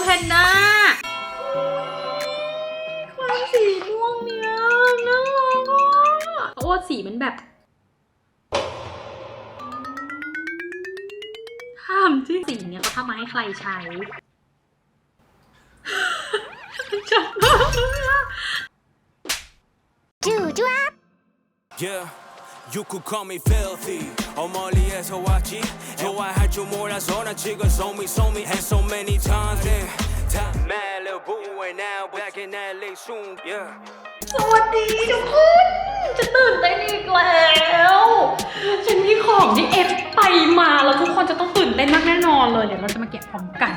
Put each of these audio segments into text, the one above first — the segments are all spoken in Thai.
แพนด้าความสีม่วงเนี่ยน่ารักอะเพราะว่าสีมันแบบห้ามที่สีเนี่ยเขาทำมาให้ใครใช้จัดมากเลยอะ Yeah, you could call me filthy. 어머리에서 왔지. 좋아할 줄 몰라서 난 지금 소미 소미 and so many times. Yeah, 다 Malibu and now back in LA soon. Yeah. สวัสดีทุกคนจะตื่นเต้นอีกแล้ว ฉันมีของที่เอฟไปมาแล้วทุกคนจะต้องตื่นเต้นมากแน่นอนเลย เดี๋ยวเราจะมาแกะพร้อมกัน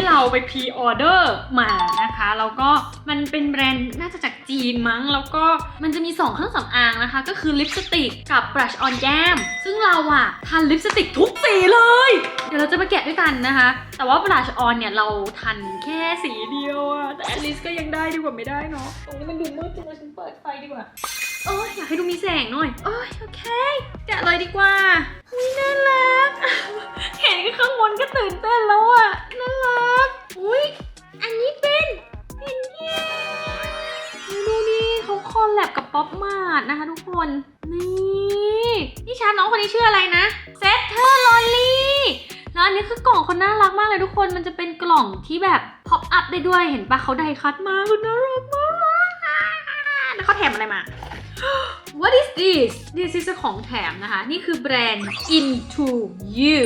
ที่เราไปพรีออเดอร์มานะคะแล้วก็มันเป็นแบรนด์น่าจะจากจีนมั้ง แล้วก็มันจะมี 2 เครื่องสำอางนะคะ ก็คือลิปสติกกับบรัชออนแก้ม ซึ่งเราอะทันลิปสติกทุกสีเลย เดี๋ยวเราจะมาแกะด้วยกันนะคะ แต่ว่าบรัชออนเนี่ยเราทันแค่สีเดียวอะแต่อลิสก็ยังได้ดีกว่าไม่ได้เนาะตรงนี้มันดูมืดจังเลยฉันเปิดไฟดีกว่า โอ้ยอยากให้ดูมีแสงหน่อย โอ้ยโอเค แกะเลยดีกว่าอุ้ยน่ารัก เห็นข้างบนก็ตื่นเต้นแล้วอะ น่ารัก อุ้ยอันนี้เป็นเป็นเย้ดูนี่เขาคอลแลบกับป๊อปมาดนะคะทุกคน นี่นี่ชาร์น้องคนนี้ชื่ออะไรนะเซตเธอร์ลอลี่แล้วอันนี้คือกล่องเขาน่ารักมากเลยทุกคน มันจะเป็นกล่องที่แบบพอปอัพได้ด้วย เห็นปะเขาไดคัตมาคุณน่ารักมากแล้วเขาแถมอะไรมา What is this This is ของแถมนะคะ นี่คือแบรนด์ Into You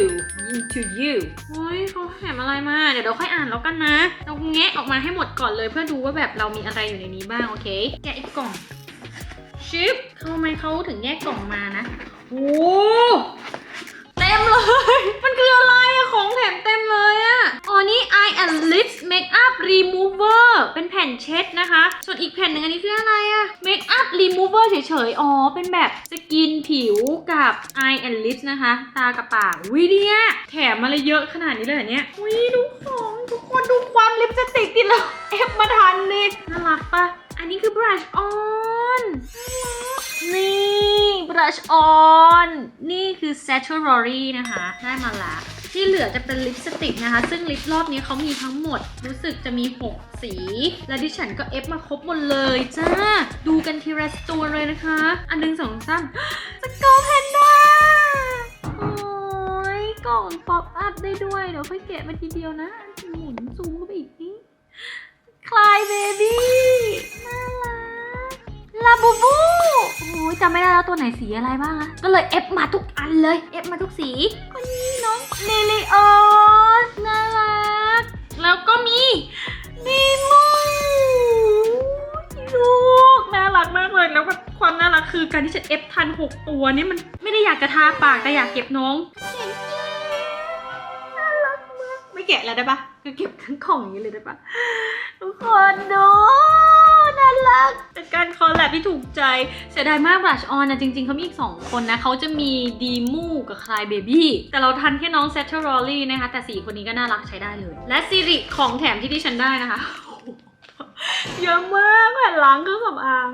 Into You เฮ้ยเขาแถมอะไรมา เดี๋ยวเราค่อยอ่านแล้วกันนะ เราแงะออกมาให้หมดก่อนเลยเพื่อดูว่าแบบเรามีอะไรอยู่ในนี้บ้าง โอเค แกะอีกกล่อง ชิปทำไมเขาถึงแยกกล่องมานะ โอ้ มเลย มันคืออะไรอะของแถมเต็มเลยอะอ๋อนี่ Eye and Lips Makeup Remover เป็นแผ่นเช็ดนะคะ ส่วนอีกแผ่นหนึ่งอันนี้คืออะไรอะ Makeup Remover เฉยๆ อ๋อ เป็นแบบสกินผิวกับ Eye and Lips นะคะ ตากับปากวิเดียแถมอะไรเยอะขนาดนี้เลยเหรอเนี่ยวิดูของทุกคนดูความลิปสติกที่เราเอฟมาทันเลยน่ารักปะอันนี้คือ brush on นี่ นี่ brush on นี่คือ Saturori นะคะ ได้มาละที่เหลือจะเป็นลิปสติกนะคะ ซึ่งลิปรอบนี้เขามีทั้งหมด รู้สึกจะมี 6 สี และดิฉันก็เอฟมาครบหมดเลยจ้า ดูกันทีละตัวเลยนะคะ อันหนึ่งสองสามสกอร์แพนด้าโอ้ยกล่องป๊อปอัพได้ด้วย เดี๋ยวค่อยแกะมาทีเดียวนะ หมุนซูมเข้าไปอีกนี่คลายเบบี้ำไม่ได้แล้วตัวไหนสีอะไรบ้างอะก็เลยเอฟมาทุกอันเลยเอฟมาทุกสีคนนี้น้องลิลิโอสน่ารัก แล้วก็มีนิมูลูกน่ารักมากเลยแล้วก็ความน่ารักคือการที่ฉันเอฟทัน 6 ตัวนี่มันไม่ได้อยากจะทาปากแต่อยากเก็บน้องน่ารักมากไม่แกะแล้วได้ปะก็เก็บทั้งของอย่างนี้เลยได้ปะทุกคนดู รักเป็นการคอลแลบที่ถูกใจ เสียดายมากบลัชออนนะจริงๆเขามีอีก 2 คนนะเขาจะมีดีมูกับคลายเบบี้แต่เราทันแค่น้องเซตเทอร์รอลลี่นะคะ แต่สีคนนี้ก็น่ารักใช้ได้เลย และซีริของแถมที่ดิฉันได้นะคะ เยอะมากแผ่นหล้างเครื่องสำอาง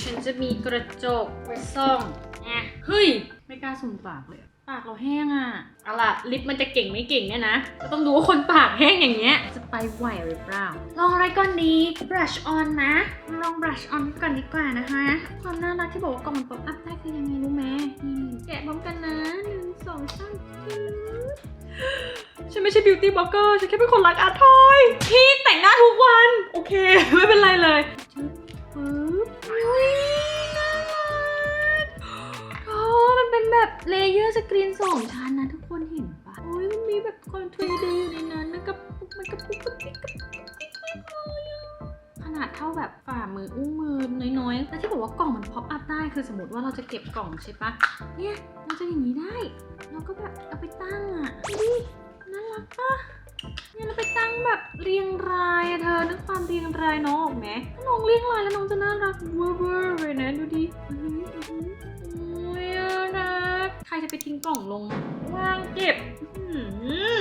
ฉันจะมีกระจกไว้ส่องนะเฮ้ย ไม่กล้าสุ่มปากเลยอะ ปากเราแห้งอะเอาล่ะ ลิปมันจะเก่งไม่เก่งเนี่ยนะก็ต้องดูว่าคนปากแห้งอย่างเงี้ย จะไปไหวหรือเปล่า ลองอะไรก่อนดี brush on นะ ลอง brush on ก่อนดีกว่านะคะ ความน่ารักที่บอกว่ากล่องมันป๊อปอัพได้คือยังไงรู้ไหมนี่แกะพร้อมกันนะหนึ่งสองสามฉันไม่ใช่บิวตี้บล็อกเกอร์ฉันแค่เป็นคนรักอาร์ตทอยที่แต่งหน้าทุกวัน โอเค ไม่เป็นไรเลยชึบปึ๊บอุ๊ยน่ารักโอมันเป็นแบบเลเยอร์สกรีนสองชั้นนะทุกคนเห็นปะโอ้ยมันมีแบบความ 3D อยู่ในนั้นนะกับมันกระปุกกระปิกกระปุกกระปิกมากเลยอะขนาดเท่าแบบฝ่ามืออุ้งมือน้อยๆแล้วที่บอกว่ากล่องมันพ็อปอัพได้คือสมมติว่าเราจะเก็บกล่องใช่ปะเนี่ยเราจะอย่างนี้ได้ เราก็แบบเอาไปตั้งอะดิน่ารักปะเนี่ยเราไปตั้งแบบเรียงรายเธอนึกความเรียงรายน้องออกไหมถ้าน้องเรียงรายแล้วน้องจะน่ารักเวอร์เวอร์เลยนะดูดิ ใครจะไปทิ้งกล่องลงวางเก็บอื้อหือ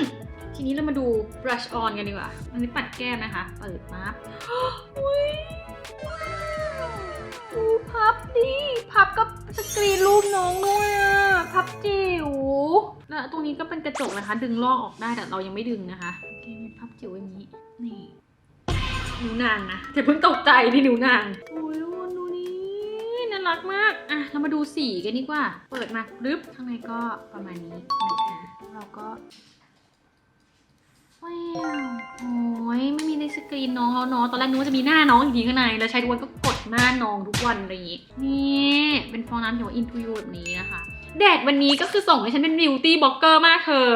ทีนี้เรามาดู brush on กันดีกว่า อันนี้ปัดแก้มนะคะ เปิดปั๊บอุ้ยดูพับดิ พับกับสกรีนรูปน้องด้วยอะพับจิ๋วแล้วตรงนี้ก็เป็นกระจกนะคะ ดึงลอกออกได้แต่เรายังไม่ดึงนะคะ โอเคเป็นพับจิ๋วอย่างนี้ นี่ นิ้วนางนะแต่เพิ่งตกใจที่นิ้วนางโอ้ยทุกคนดูนี่น่า รักมาก อะ เรามาดูสีกันดีกว่า เปิดมาปึ๊บข้างในก็ประมาณนี้นะคะเราก็ว้าวโอ้ยไม่มีในสกรีนน้องแล้วเนาะตอนแรกนึกว่าจะมีหน้าน้องอยู่ข้างในแล้วใช้ทุกวันก็กดหน้าน้องทุกวันอะไรอย่างงี้นี่เป็นฟองน้ำเขียวอินทูยูแบบนี้นะคะ แดดวันนี้ก็คือส่งให้ฉันเป็นบิวตี้บล็อกเกอร์มากเธอ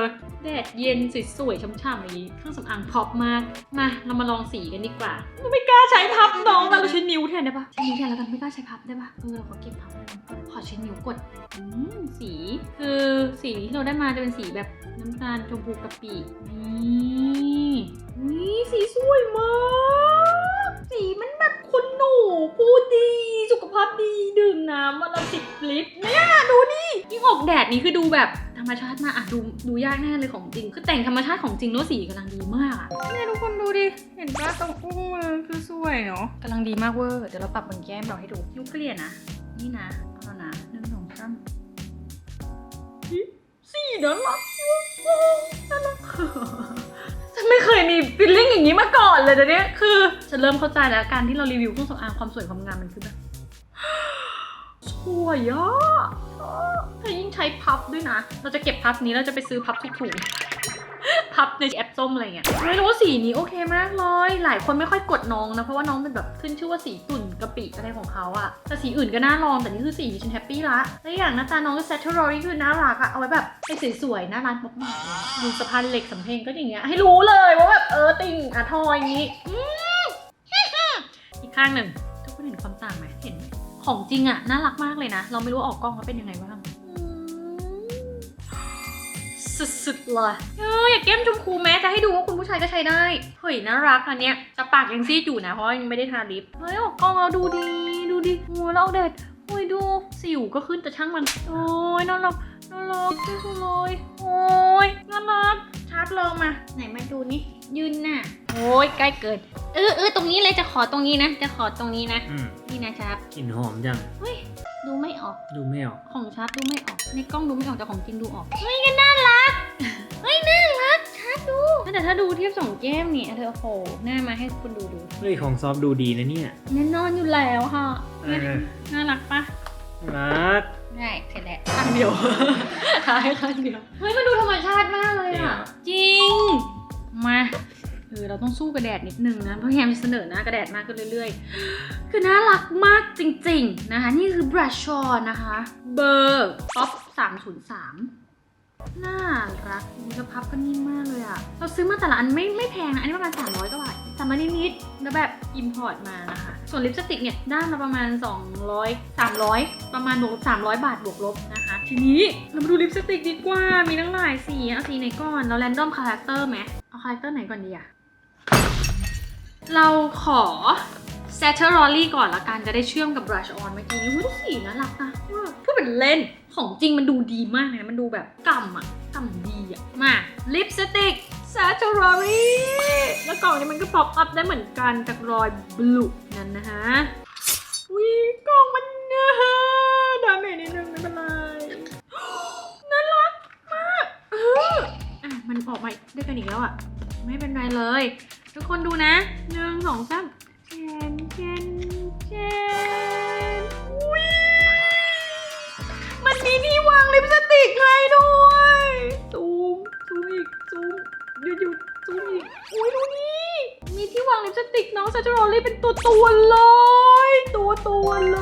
แดดเย็นสวยๆช่ำๆอย่างนี้เครื่องสำอางพ็อปมาก มาเรามาลองสีกันดีกว่า ไม่กล้าใช้พับน้องแล้วเราใช้นิ้วแทนได้ปะใช้นิ้วแทนแล้วกันไม่กล้าใช้พับได้ปะเออเราขอเก็บพับเลยขอใช้นิ้วกดอืมสีคือสีที่เราได้มาจะเป็นสีแบบน้ำตาลชมพูกะปินี่นี่สีสวยมาก สีมันแบบคุณหนูพูดดี สุขภาพดีดื่มน้ำวันละสิบลิตรเนี่ยดูดิยิ่งออ กแดดนี้คือดูแบบธรรมชาติมากอะดูดูยากแน่เลยของจริง คือแต่งธรรมชาติของจริงแล้วสีกำลังดีมากอะเนี่ยทุกคนดูดิ เห็นปะตรงอุ้งมือคือสวยเนาะกำลังดีมากเวอร์ เดี๋ยวเราปรับบนแก้มเราให้ดูยุเกลี่ยนะ นี่นะ เอาแล้วนะหนึ่งสองสามสีน่ารักน่ารักฉันไม่เคยมีฟีลลิ่งอย่างนี้มาก่อนเลยนะเนี่ยคือฉันเริ่มเข้าใจแล้วการที่เรารีวิวเครื่องสำอางความสวยความงามมันคือแบบ สวยอะชอบถ้ายิ่งใช้พับด้วยนะ เราจะเก็บพับนี้เราจะไปซื้อพับทุกถุงพับในแอปส้มอะไรเงี้ยไม่รู้ว่าสีนี้โอเคมากเลย หลายคนไม่ค่อยกดน้องนะ เพราะว่าน้องเป็นแบบขึ้นชื่อว่าสีตุ่นกะปิอะไรของเขาอะแต่สีอื่นก็น่าลอง แต่นี่คือสีที่ฉันแฮปปี้ละและอย่างหน้าตาน้องก็ s a t u r o r y คือน่ารักอะเอาไว้แบบให้สวยๆหน้าร้านป๊อปมาเลยดูสะพานเหล็กสำเพ็งก็อย่างเงี้ย ให้รู้เลยว่าแบบเออติ่งอะทอยอย่างงี้ อีกข้างหนึ่งทุกคนเห็นความต่างไหมเห็นไหม ของจริงอะน่ารักมากเลยนะ เราไม่รู้ออกกล้องแล้วเป็นยังไงบ้างสุดๆเลยเอออยากแก้มชมพูแม้จะให้ดูว่าคุณผู้ชายก็ใช้ได้ เฮ้ยน่ารักอันเนี้ยแต่ปากยังซีดอยู่นะ เพราะยังไม่ได้ทาลิป เฮ้ยออกกล้องเราดูดี ดูดิโอ้แล้วเอาเด็ดโอ้ยดูสิวก็ขึ้นแต่ช่างมัน โอ้ยน่ารักน่ารักที่สุดเลย โอ้ยน่ารัก ชาร์จลองมา ไหนมาดูนี่ยืนน่ะโอ้ยใกล้เกินเออเออตรงนี้เลยจะขอตรงนี้นะ จะขอตรงนี้นะอืมนี่นะชาร์ปกลิ่นหอมจัง เฮ้ยดูไม่ออก ดูไม่ออกของชาร์ปดูไม่ออก ในกล้องดูไม่ออกแต่ของจริงดูออก เฮ้ยก็น่ารัก เฮ้ยน่ารักชาร์ปดูแต่ถ้าดูเทียบสองแก้มเนี่ยเธอโอ้โหหน้ามาให้คุณดูดูเฮ้ยของซอฟต์ดูดีนะเนี่ยแน่นอนอยู่แล้วค่ะ เออน่ารักปะรัก ได้เสร็จแล้วข้างเดียวท้ายข้างเดียว เฮ้ยมันดูธรรมชาติมากเลยอะ จริง มาเออเราต้องสู้กับแดดนิดนึงนะเพราะแฮมจะเสนอหน้ากระแดดมากขึ้นเรื่อยๆ คือน่ารักมากจริงๆนะคะ นี่คือบรัชชอนะคะ เบอร์ป๊อป303 น่ารักมีกระพับก็นิ่มมากเลยอะเราซื้อมาแต่ละอันไม่ไม่แพงนะ อันนี้ประมาณ 300กว่าบาทสามารถนิดๆแล้วแบบอิมพอร์ตมานะคะ ส่วนลิปสติกเนี่ยได้มาประมาณ 200 300 ประมาณบวก300 บาทบวกลบนะคะ ทีนี้เรามาดูลิปสติกดีกว่า มีตั้งหลายสีเอาสีไหนก่อน เราแรนดอมคาแรคเตอร์ไหมเอาคาแรคเตอร์ไหนก่อนดีอะเราขอ s a t u r o l y ก่อนละกันจะได้เชื่อมกับ brush on เมื่อกี้นี้สีน่ารักนะว่าพูดเป็นเล่น ของจริงมันดูดีมากเลยนะมันดูแบบกำอะกำดีอะมาลิปสติก s a t u r o l y แล้วกล่องนี้มันก็ป๊อปอัพได้เหมือนกันจากรอยบลูนั่นนะฮะวิกล่องมันเนื้อดาเมจนิดนึงไม่เป็นไรน่ารักมากเอออะมันออกมาด้วยกันอีกแล้วอะ ไม่เป็นไรเลย ทุกคนดูนะหนึ่งสองสามเจนเจนเจนอุ๊ย มีที่วางลิปสติกให้ด้วย ซูม ซูมอีก ซูมหยุดหยุดซูมอีกอุ้ยดูนี่ มีที่วางลิปสติกน้องซาจโรลี่เป็นตัวตัวเลย ตัวตัวเล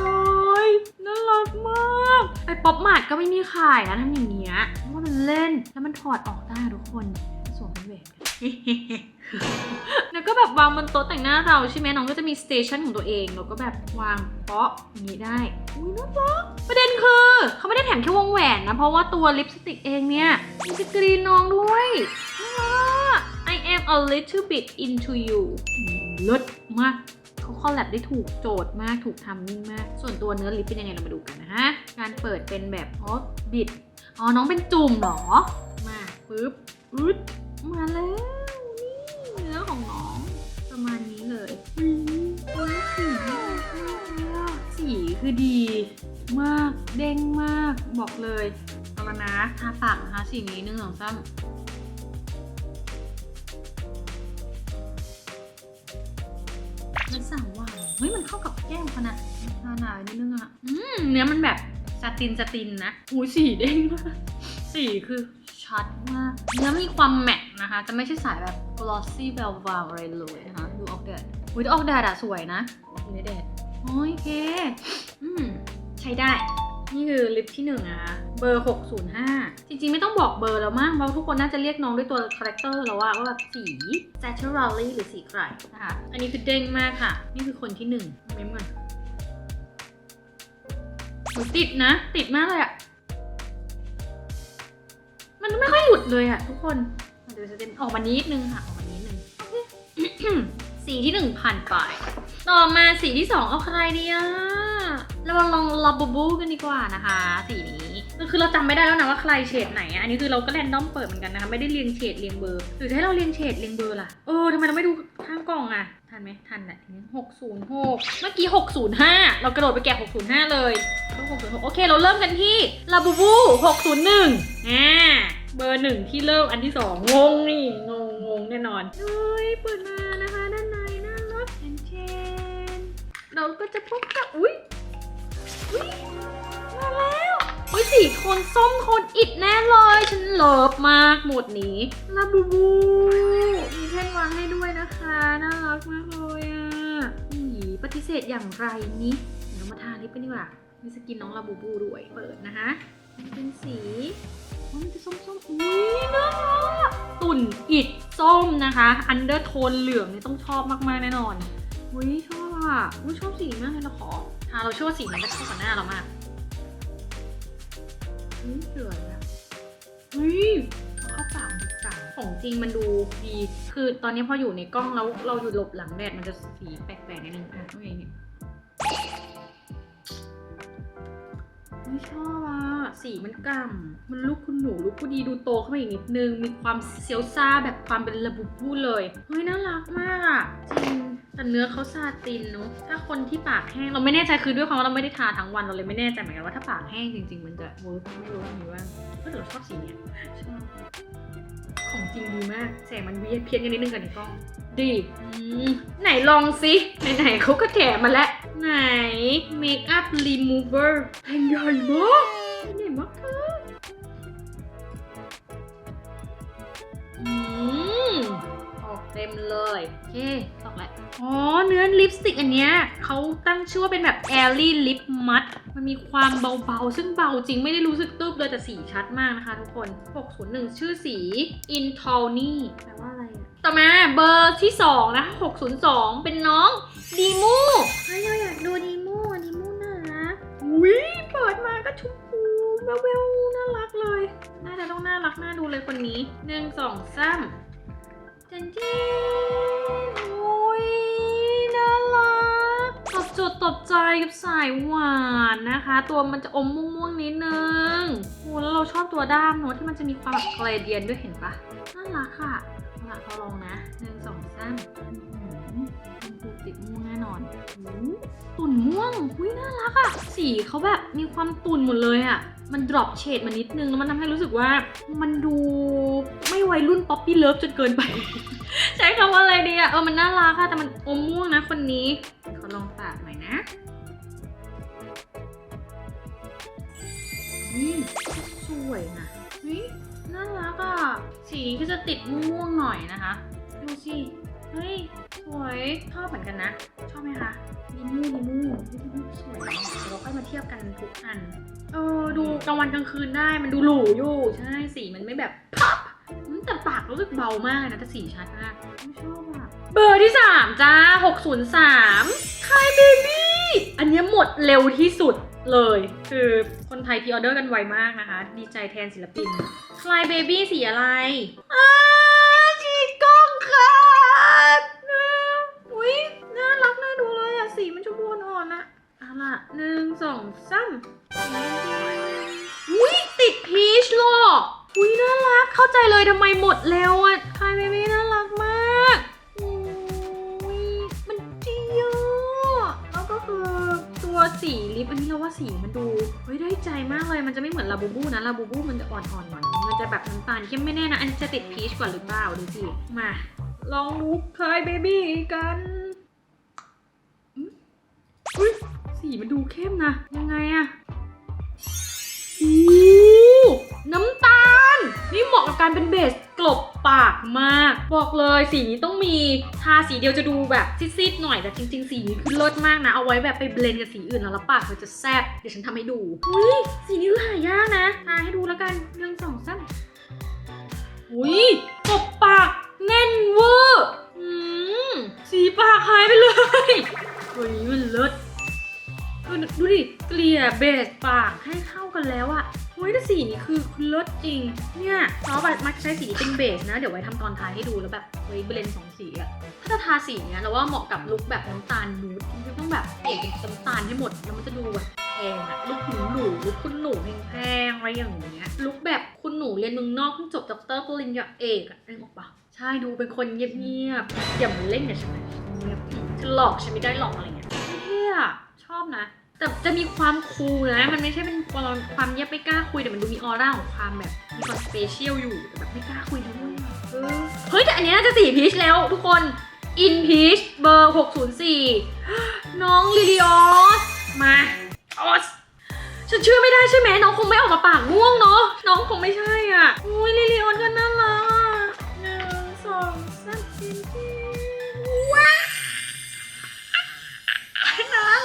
ยน่ารักมาก ไอป๊อปมาร์ทก็ไม่มีขายนะทำอย่างเงี้ยเพราะว่ามันเล่นแล้วมันถอดออกได้ทุกคนสวมเป็นแหวน แล้วก็แบบวางบนโต๊ะแต่งหน้าเราใช่ไหมน้องก็จะมีสเตชันของตัวเองแล้วก็แบบวางเปาะอย่างนี้ได้อุ้ยน่ารักประเด็นคือเขาไม่ได้แถมแค่วงแหวนนะ เพราะว่าตัวลิปสติกเองเนี่ยมีสกรีนน้องด้วยน่ารัก I am a little bit into you ลิศมากเขาคอลแลบได้ถูกโจทย์มากถูกทำนิ่งมาก ส่วนตัวเนื้อลิปเป็นยังไงเรามาดูกันนะฮะ การเปิดเป็นแบบอ๋อบิดอ๋อน้องเป็นจุ่มเหรอ มาปึ๊บปึ๊ด มาแล้ว นี่เนื้อของน้อง ประมาณนี้เลยอุ้ยสีสีคือดีมากเด้งมากบอกเลยเอาละนะทาปากนะคะสีนี้หนึ่งสองสามมันสั่งหวานเฮ้ยมันเข้ากับแก้มขนาดขนาดนิดนึงอะอืมเนื้อมันแบบสตินสตินนะอุ้ยสีเด้งมากสีคือ ชัดมาก เนื้อมีความแมตต์นะคะ จะไม่ใช่สายแบบ glossy v e l v e t อะไรเลยนะคะ ดูออกแดดอุ้ยแต่ออกแดดอะสวยนะอยู่ในแดดโอเค อืม ใช้ได้ นี่คือลิปที่หนึ่งนะคะเบอร์ 605 จริงๆ ไม่ต้องบอกเบอร์แล้วมั้งเพราะทุกคนน่าจะเรียกน้องด้วยตัวคาแรคเตอร์แล้วว่าว่าแบบสี Saturally หรือสีใครนะคะ อันนี้คือเด้งมากค่ะ นี่คือคนที่หนึ่งเมมก่อนโหติดนะ ติดมากเลยอะ มันไม่ค่อยหยุดเลยอะทุกคนเดี๋ยวจะเต็มออกมานิดนึงค่ะ ออกมานิดนึงโอเคสีที่หนึ่งผ่านไป ต่อมาสีที่สองเอาใครดีอะเรามาลองลาบูบูกันดีกว่านะคะ สีนี้คือเราจำไม่ได้แล้วนะว่าใครเฉดไหนอะอันนี้คือเราก็แรนดอมเปิดเหมือนกันนะคะไม่ได้เรียงเฉดเรียงเบอร์หรือให้เราเรียงเฉดเรียงเบอร์ล่ะเออทำไมเราไม่ดูข้างกล่องอะทันไหมทันแหละหกศูนย์หกเมื่อกี้หกศูนย์ห้าเรากระโดดไปแกะหกศูนย์ห้าเลยหกศูนย์หกโอเค เราเริ่มกันที่ลาบูบูหกศูนย์หนึ่งอ่า เบอร์หนึ่งที่เริ่มอันที่สองงงนี่งงงงแน่นอนเฮ้ยเปิดมานะคะด้านในน่ารักเชนเชนเราก็จะพบกับอุ้ยอุ้ยมาแล้วอุ้ยสีโทนส้มโทนอิดแน่เลยฉันเลิฟมากหมดนี้ลาบูบู มีแท่นวางให้ด้วยนะคะน่ารักมากเลยอะอีปฏิเสธอย่างไรนี้เดี๋ยวเรามาทาลิปกันดีกว่ามีสกินน้องลาบูบูด้วยเปิดนะคะเป็นสี โอ้ยมันจะส้มๆอุ้ยน่ารักตุ่นอิดส้มนะคะ อันเดอร์โทนเหลืองนี่ต้องชอบมากๆแน่นอนอุ้ยชอบอะอุ้ยชอบสีมากเลยเราขอทาเราเชื่อว่าสีมันจะเข้ากับหน้าเรามากอุ้ยสวยอะอุ้ยเข้าปากมันดูเก่าของจริงมันดูดี คือตอนนี้พออยู่ในกล้องแล้วเราอยู่หลบหลังแดดมันจะสีแปลกๆนิดนึงอะโอเคนี่ไม่ชอบอะ สีมันกล่ำมันลูกคุณหนูลูกผู้ดีดูโตขึ้นมาอีกนิดนึง มีความเซียวซาแบบความเป็นระบุบูเลย เฮ้ยน่ารักมากอะจริงแต่เนื้อเขาซาตินเนอะถ้าคนที่ปากแห้งเราไม่แน่ใจคือด้วยความว่าเราไม่ได้ทาทั้งวันเราเลยไม่แน่ใจเหมือนกันว่าถ้าปากแห้งจริง ๆ มันจะเวิร์กไม่รู้ว่ามีว่าก็แต่เราชอบสีเนี้ยชอบของจริงดีมากแสงมันเวียนเพี้ยนกันนิดนึงกับในกล้องดีไหนลองสิไหนๆเขาก็แถมมาแล้ว ไหน Makeup Remover แผ่นใหญ่มาก อืมออกเต็มเลยโอเคออกแล้วอ๋อ เนื้อลิปสติกอันเนี้ยเขาตั้งชื่อว่าเป็นแบบ Airy Lip Matte มันมีความเบาๆ ซึ่งเบาจริงไม่ได้รู้สึกตึ๊บเลยแต่สีชัดมากนะคะทุกคน 601 ชื่อสี Intawny แปลว่าอะไรอะต่อมาเบอร์ที่ 2 นะคะ602 เป็นน้องดีมูเฮ้ยเราอยากดูดีมูดีมูน่ารักอุ้ยเปิดมาก็ช มพูแววน่ารักเลย น่าจะต้องน่ารักน่าดูเลยคนนี้หนึ่งสองสามเจนเจนโอ้ยน่ารักตบจุดตบใจกับสายหวานนะคะ ตัวมันจะอมม่วงๆนิดนึงโอ้แล้วเราชอบตัวด้ามเนอะที่มันจะมีความแบบเกรเดียนด้วยเห็นปะน่ารักค่ะ เอาละเราลองนะหนึ่งสองสามอื้อหือชมพูติดม่วงแน่นอนโอ้ตุ่นม่วงอุ้ยน่ารักอะสีเขาแบบมีความตุ่นหมดเลยอะมันดรอปเฉดมานิดนึงแล้วมันทำให้รู้สึกว่า มันดูไม่วัยรุ่นป๊อปปี้เลิฟจนเกินไป ใช้คำว่าอะไรดีอะเออมันน่ารักค่ะแต่มันอมม่วงนะคนนี้ขอลองปากหน่อยนะนี่สวยนะเฮ้ย น่ารักอะ สีนี้ก็จะติดม่วงๆหน่อยนะคะ ดูสิ เฮ้ย สวยชอบเหมือนกันนะ ชอบไหมคะดีมูดีมูดีมูสวยเดี๋ยวเราค่อยมาเทียบกันทุกอัน เออ ดูกลางวันกลางคืนได้ มันดูหรูอยู่ ใช่ สีมันไม่แบบพับแต่ปากรู้สึกเบามากนะแต่สีชัดมากไม่ชอบอะเบอร์ที่ 3 จ้า 603คายเบบี้ อันนี้หมดเร็วที่สุด เลยคือคนไทยพีออเดอร์กันไวมากนะคะ ดีใจแทนศิลปิน คลายเบบี้สีอะไรอ้าชีกล้องค่ะอุ้ยน่ารักน่าดูเลยอะสีมันชมพูอ่อนๆอะเอาล่ะหนึ่งสองสามอุ้ยติดพีชหรออุ้ยน่ารักเข้าใจเลยทำไมหมดแล้วอะคายเบบี้น่ารักมาก สีมันดูเฮ้ยได้ใจมากเลยมันจะไม่เหมือนลาบูบูนะลาบูบูมันจะอ่อนๆหน่อยมันจะแบบน้ำตาลเข้มไม่แน่นะอันนี้จะติดพีชกว่าหรือเปล่าดูสิมาลองลุกคายเบบี้กันอืมอุ๊ยสีมันดูเข้มนะ ยังไงอะโอ้น้ำตาล นี่เหมาะกับการเป็นเบส กลบปากมาก บอกเลยสีนี้ต้องมีทาสีเดียวจะดูแบบซีดๆหน่อยแต่จริง ๆ สีนี้คือเลิศมากนะ เอาไว้แบบไปเบลนด์กับสีอื่นแล้วปากมันจะแซ่บเดี๋ยวฉันทำให้ดูอุ้ยสีนี้หายากนะทาให้ดูแล้วกันหนึ่งสองสามอุ้ยกบปากแน่นเวอร์อืมสีปากหายไปเลยตัวนี้มันเลิศดูดูดิเกลี่ยเบสปากให้เข้ากันแล้วอะ เฮ้ยแต่สีนี้คือคือเลิศจริง เนี่ยซอฟต์มักใช้สีนี้เป็นเบสนะ เดี๋ยวไว้ทำตอนท้ายให้ดูแล้วแบบเฮ้ยเบลนด์สองสีอะถ้าจะทาสีเนี้ยเราว่าเหมาะกับลุคแบบน้ำตาลนูดมันต้องแบบเปลี่ยนเป็นน้ำตาลให้หมดแล้วมันจะดูแบบแพงอะลุคหนูหนูลุคคุณหนูแพงๆอะไรอย่างเงี้ยลุคแบบคุณหนูเรียนเมืองนอกเพิ่งจบด็อกเตอร์ปริญญาเอกอะนึกออกปะใช่ดูเป็นคนเงียบๆอย่ามาเล่นกับฉันนะเงียบฉันหลอกฉันไม่ได้หลอกอะไรเงี้ยเท่อะชอบนะ แต่จะมีความคูลนะ มันไม่ใช่เป็นความเงียบไม่กล้าคุยแต่มันดูมีออร่าของความแบบมีความสเปเชียลอยู่แต่แบบไม่กล้าคุยด้วยเออเฮ้ยแต่อันนี้น่าจะสี่พีชแล้วทุกคนอินพีชเบอร์ 604 น้องลิลิออส มาออสฉันเชื่อไม่ได้ใช่ไหมน้องคงไม่ออกมาปากม่วงเนาะน้องคงไม่ใช่อะอุ้ยลิลิออสก็น่ารักหนึ่งสองสามอินพีชว้า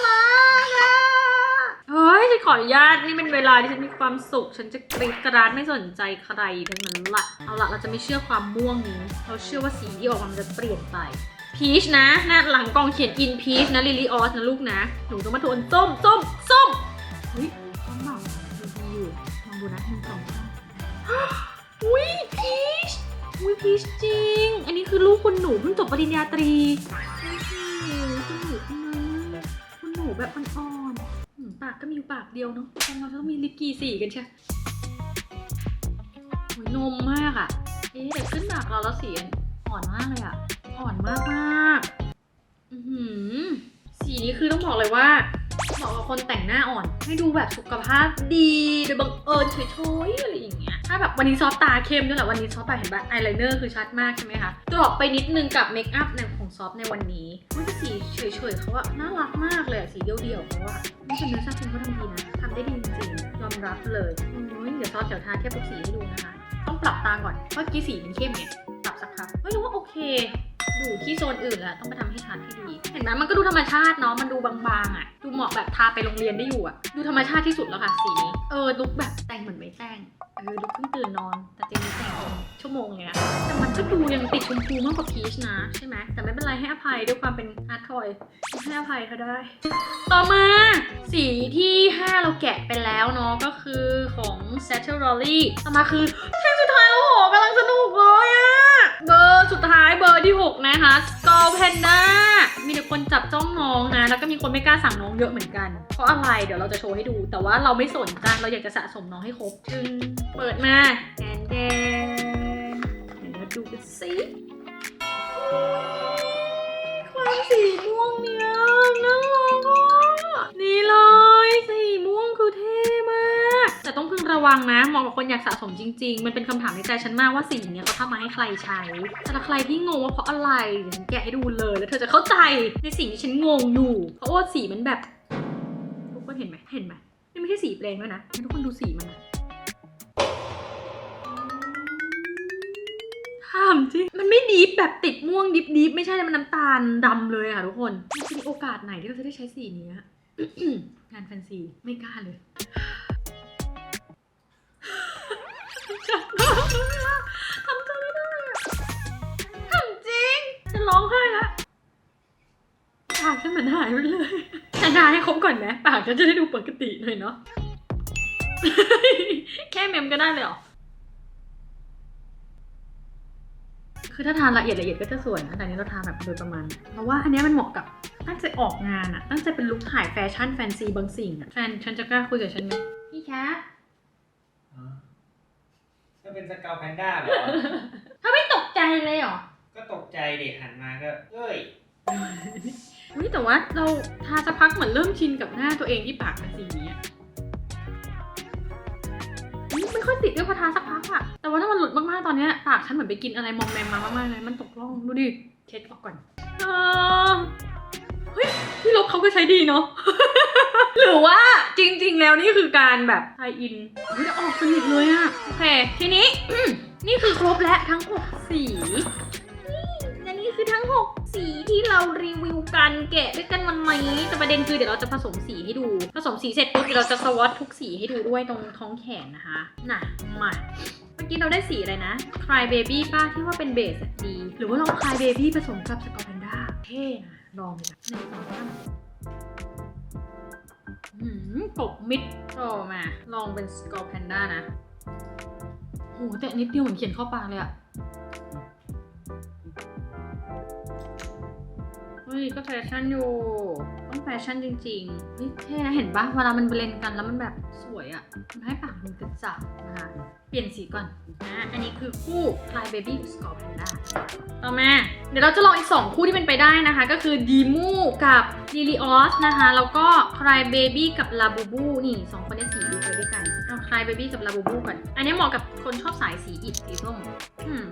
รักอะเฮ้ยฉันขออนุญาตนี่เป็นเวลาที่ฉันมีความสุข ฉันจะกรีดกระดานไม่สนใจใครทั้งนั้นละเอาละเราจะไม่เชื่อความม่วงนี้ เราเชื่อว่าสีที่ออกมามันจะเปลี่ยนไป พีชนะ หน้าหลังกองเขียนอินพีชนะลิลี่ออสนะลูกนะ หนูต้องมาโทนส้มส้มส้มเฮ้ยส้มเปล่าดูดีอยู่ลองดูนะหนึ่งสองสามอุ้ยพีชอุ้ยพีชจริง อันนี้คือลูกคุณหนูเพิ่งจบปริญญาตรี แบบอ่อนๆอืมปากก็มีอยู่ปากเดียวเนาะทำไมเราต้องมีลิปกี่สีกันใช่โอ้ยนมมากอะ่ะ เอ๊ะแต่ขึ้นปากเราแล้วสีอ่อนมากเลยอะ่ะ อ่อนมากมากๆอือหือสีนี้คือต้องบอกเลยว่าเหมาะกับคนแต่งหน้าอ่อน ให้ดูแบบสุขภาพดีโดยบังเอิญเฉยๆอะไรอย่างเงี้ย ถ้าแบบวันนี้ซอฟตาเข้มด้วยแหละวันนี้ซอฟตาเห็นปะอายไลเนอร์คือชัดมากใช่ไหมคะดรอปไปนิดนึงกับเมคอัพในของ ซอฟในวันนี้มันจะสีเฉยๆเขาอะน่ารักมากเลยสีเดียวๆเขาอะนี่เป็นเนื้อชาติเขาทำดีนะทำได้ดีจริงๆยอมรับเลยโอ้ยเดี๋ยวซอฟเดี๋ยวทาเทียบกับสีให้ดูนะคะ ต้องปรับตาก่อนเมื่อกี้สีมันเข้มไง สักพักเฮ้ยรู้ว่าโอเค อยู่ที่โซนอื่นแล้วต้องไปทำให้ชัดให้ดี เห็นไหมมันก็ดูธรรมชาติเนาะมันดูบางๆอะดูเหมาะแบบทาไปโรงเรียนได้อยู่อะดูธรรมชาติที่สุดแล้วค่ะสีนี้เออลุกแบบแต่งเหมือนไม่แต่งเออลุกเพิ่งตื่นนอน แต่จริงๆแต่งชั่วโมงเลยนะแต่มันก็ดูยังติดชมพูมากกว่าพีชนะใช่ไหมแต่ไม่เป็นไรให้อภัยด้วยความเป็นอาร์ทอยให้อภัยเขาได้ ต่อมาสีที่ 5 เราแกะไปแล้วเนาะก็คือของ s a t e r o l l y ต่อมาคือเพลงสุดท้ายแล้วโหกำลังสนุกเลยอะ เบอร์สุดท้ายเบอร์ที่ 6 นะคะ Skull Panda มีแต่คนจับจ้องน้องนะ แล้วก็มีคนไม่กล้าสั่งน้องเยอะเหมือนกัน เพราะอะไรเดี๋ยวเราจะโชว์ให้ดู แต่ว่าเราไม่สนจ้ะเราอยากจะสะสมน้องให้ครบจึงเปิดมาแดนแดนเดี๋ยวเราดูกันสิความสีม่วงเนี่ยน่ารักนี่เลยสีม่วงคือเท่ แต่ต้องพึงระวังนะเหมาะกับคนอยากสะสมจริง ๆ มันเป็นคำถามในใจฉันมากว่าสีเนี้เขาทำมาให้ใครใช้ แต่ถ้าใครที่งงว่าเพราะอะไรเดี๋ยวฉันแกะให้ดูเลยแล้วเธอจะเข้าใจในสิ่งที่ฉันงงอยู่ เพราะว่าสีมันแบบทุกคนเห็นไหมเห็นไหมนี่ไม่ใช่สีเพลงด้วยนะให้ทุกคนดูสีมันนะถามจริง มันไม่ดีแบบติดม่วงดิบดิบไม่ใช่มันน้ำตาลดำเลยค่ะทุกคนมันจะมีโอกาสไหนที่เราจะได้ใช้สีนี้งานแฟนซีไม่กล้าเลย ทำใจไม่ได้อะทำจริงจะร้องไห้ละปากฉันเหมือนหายไปเลยแต่นายให้ครบก่อนไหมปากฉันจะได้ดูปกติหน่อยเนาะแค่เมมก็ได้เลยเหรอคือถ้าทานละเอียดละเอียดก็จะสวยนะแต่อันนี้เราทาแบบโดยประมาณ เพราะว่าอันเนี้ยมันเหมาะกับตั้งใจออกงานอะตั้งใจเป็นลุคถ่ายแฟชั่นแฟนซีบางสิ่งอะแฟนฉันจะกล้าคุยกับฉันไหมพี่คะก็ เป็นสเกลแพนด้าเหรอถ้าไม่ตกใจเลยเหรอก็ตกใจเด็กหันมาก็ เอ้ยเฮ้ยแต่ว่าเราทาสักพักเหมือนเริ่มชินกับหน้าตัวเองที่ปากเป็นสีนี้อะอุ๊ยไม่ค่อยติดด้วยพอทาสักพักอะแต่ว่าถ้ามันหลุดมากๆตอนเนี้ยปากฉันเหมือนไปกินอะไรมอมแมมมามากๆเลยมันตกร่องดูดิเช็ดออกก่อนเออ เฮ้ยพี่ลบเขาก็ใช้ดีเนาะ หรือว่าจริง ๆ แล้วนี่คือการแบบไทยอินเฮ้ยแต่ออกสนิทเลยอะโอเค ทีนี้นี่คือครบแล้วทั้ง 6 สีและนี่คือทั้ง 6 สีที่เรารีวิวกันแกะด้วยกันวันนี้แต่ประเด็นคือเดี๋ยวเราจะผสมสีให้ดู ผสมสีเสร็จปุ๊บเดี๋ยวเราจะสวอตทุกสีให้ดูด้วยตรงท้องแขนนะคะน่ะมาเมื่อกี้เราได้สีอะไรนะ Cry Baby ป้าที่ว่าเป็นเบสอะดี หรือว่าลอง Cry Baby ผสมกับ s c o r p a n d a เท่นะ ลองเลยหนึ่งสองสามหืมปกมิดต่อมา ลองเป็นสกอร์แพนด้านะโหแต่นิดเดียวเหมือนเขียนเข้าปากเลยอะเฮ้ยก็แฟชั่นอยู่ ต้องแฟชั่นจริงๆนี่เท่นะเห็นปะเวลามันเบลนกันแล้วมันแบบสวยอะ่ะมันให้ปากมันกระจับนะคะเปลี่ยนสีก่อนนะอันนี้คือคู่ Fly Baby Score Panda ต่อมา เดี๋ยวเราจะลองอีก 2 คู่ที่เป็นไปได้นะคะ ก็คือดีมูกับ l i l i o s นะคะ แล้วก็ Cry Baby กับ Labubu นี่ 2 คนนี้สีดูไปด้วยกัน เอา Cry Baby กับ Labubu ก่อน อันนี้เหมาะกับคนชอบสายสีอิฐสีส้มอืม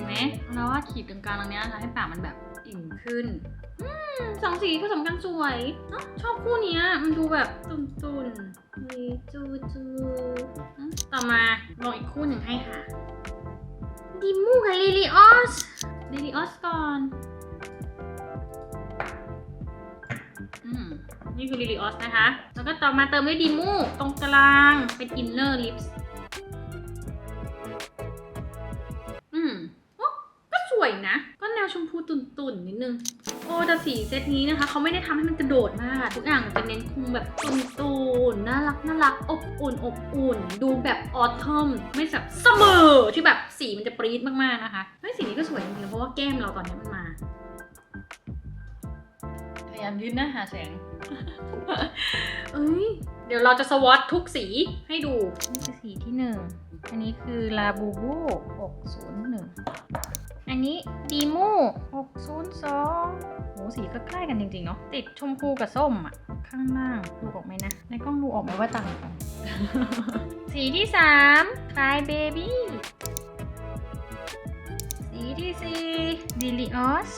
นไหมเราว่าขีดตรงกลางตรงนี้ยทำให้ปากมันแบบอิ่มขึ้นอืมสองสีผสมกันสวยเนอะชอบคู่นี้มันดูแบบตุนตุนๆจูจูอืมต่อมาลองอีกคู่หนึ่งให้ค่ะดิมูกับลิลิออสเดลิออสก่อนอืมนี่คือลิลิออสนะคะ แล้วก็ต่อมาเติมด้วยดีมูตรงกลางเป็นอินเนอร์ลิปส์ วยนะ ก็แนวชมพูตุ่นๆนิดนึง โอ้แต่สีเซตนี้นะคะเขาไม่ได้ทำให้มันกระโดดมากอะทุกอย่างจะเน้นคุมแบบตุ่นๆน่ารักน่ารักอบอุ่นอบอุ่น ดูแบบออทอมไม่แบบเสมอที่แบบสีมันจะปรี๊ดมากๆนะคะเฮ้ยสีนี้ก็สวยจริงๆเพราะว่าแก้มเราตอนนี้มันมาพยายามยืนหน้าหาแสงเอ้ย เดี๋ยวเราจะสวอตทุกสีให้ดู นี่คือสีที่หนึ่ง อันนี้คือลาบูบู 601 อันนี้ดีมู602โหสีก็ใกล้กันจริงๆเนาะติดชมพูกับส้มอะข้างล่างดูออกไหมนะ ในกล้องดูออกไหมว่าต่างกัน สีที่3 Cry Baby สีที่4 Delios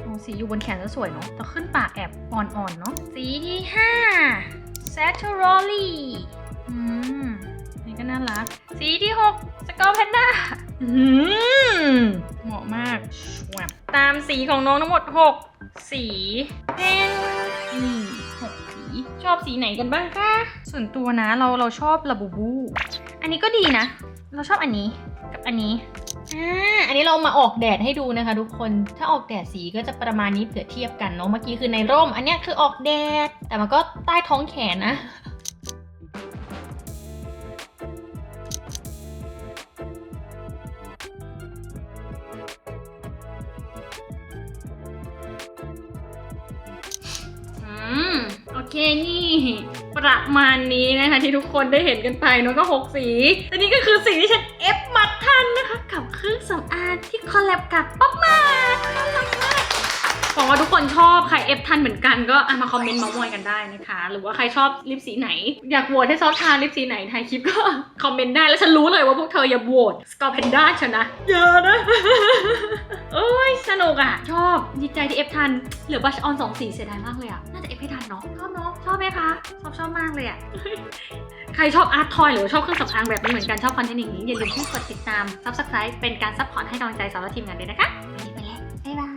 โอ้สีอยู่บนแขนจะสวยเนาะแต่ขึ้นปากแอบอ่อนๆเนาะสีที่5 s a t u r o l i อืม นี่ก็น่ารัก สีที่6 s c o r p a n d a อืม เหมาะมากชวบตามสีของน้องทั้งหมด 6 สีเป็นนี่หกสี ชอบสีไหนกันบ้างคะ ส่วนตัวนะเราเราชอบลาบูบู อันนี้ก็ดีนะ เราชอบอันนี้กับอันนี้อ่าอันนี้เรามาออกแดดให้ดูนะคะ ทุกคน ถ้าออกแดดสีก็จะประมาณนี้เผื่อเทียบกันเนาะ เมื่อกี้คือในร่ม อันเนี้ยคือออกแดด แต่มันก็ใต้ท้องแขนนะ มาณนี้นะคะที่ทุกคนได้เห็นกันไปเนาะก็ 6 สีแต่นี่ก็คือสีที่ฉันเอฟมาทันนะคะ กับเครื่องสำอางที่คอลแลบกับป๊อปมาน่ารักมาก หวังว่าทุกคนชอบใครเอฟทันเหมือนกันก็อมาคอมเมนต์มามอยกันได้นะคะ หรือว่าใครชอบลิปสีไหน อยากโหวตให้ซอฟทาลิปสีไหนทายคลิปก็คอมเมนต์ได้แล้วฉันรู้เลยว่าพวกเธออย่าโหวตสกอร์เพนด้าชนะอย่านะโอ้ยสนุกอะ ชอบดีใจที่เอฟทันเหลือบัชออนสองสีเสียดายมากเลยอะน่าจะเอฟให้ทันเนาะชอบเนาะชอบไหมคะชอบชอบมากเลยอะใครชอบอาร์ตทอยหรือชอบเครื่องสำอางแบบนี้เหมือนกันชอบคอนเทนต์อย่างนี้อย่าลืมที่กดติดตาม subscribe เป็นการซัพพอร์ตให้กำลังใจสาวละทีมงานด้วยนะคะไปเลยไปเลยไปบ้า